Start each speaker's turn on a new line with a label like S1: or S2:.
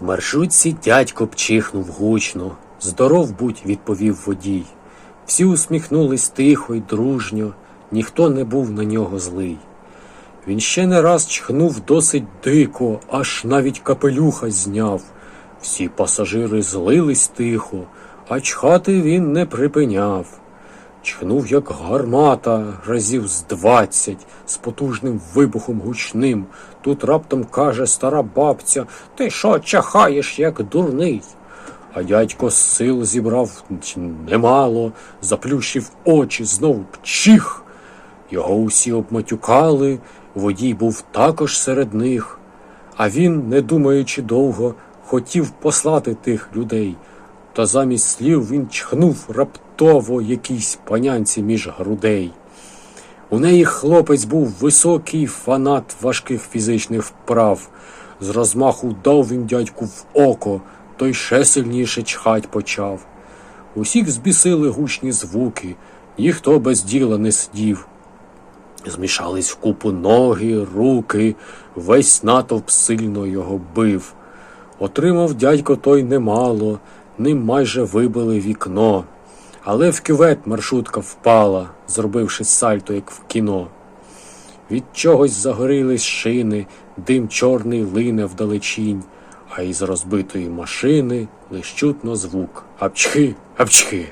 S1: В маршрутці дядько пчихнув гучно. Здоров будь, відповів водій. Всі усміхнулись тихо й дружньо, ніхто не був на нього злий. Він ще не раз чхнув досить дико, аж навіть капелюха зняв. Всі пасажири злились тихо, а чхати він не припиняв. Чхнув, як гармата, разів з двадцять, з потужним вибухом гучним. Тут раптом каже стара бабця Ти що чахаєш, як дурний? А дядько сил зібрав немало, заплющив очі, знов пчих. Його усі обматюкали, водій був також серед них. А він, не думаючи довго, хотів послати тих людей. Та замість слів він чхнув раптово якійсь панянці між грудей. У неї хлопець був високий фанат важких фізичних вправ. З розмаху дав він дядьку в око, той ще сильніше чхать почав. Усіх збісили гучні звуки, ніхто без діла не сидів. Змішались вкупу ноги, руки, весь натовп сильно його бив. Отримав дядько той немало, ним майже вибили вікно. Але в кювет маршрутка впала, зробивши сальто, як в кіно. Від чогось загорілись шини, дим чорний лине вдалечінь, а із розбитої машини лиш чутно звук. Апчхи, апчхи.